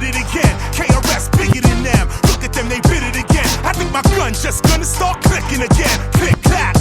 did it again. KRS bigger than them. Look at them, they bit it again. I think my gun just gonna start clicking again. Click clack.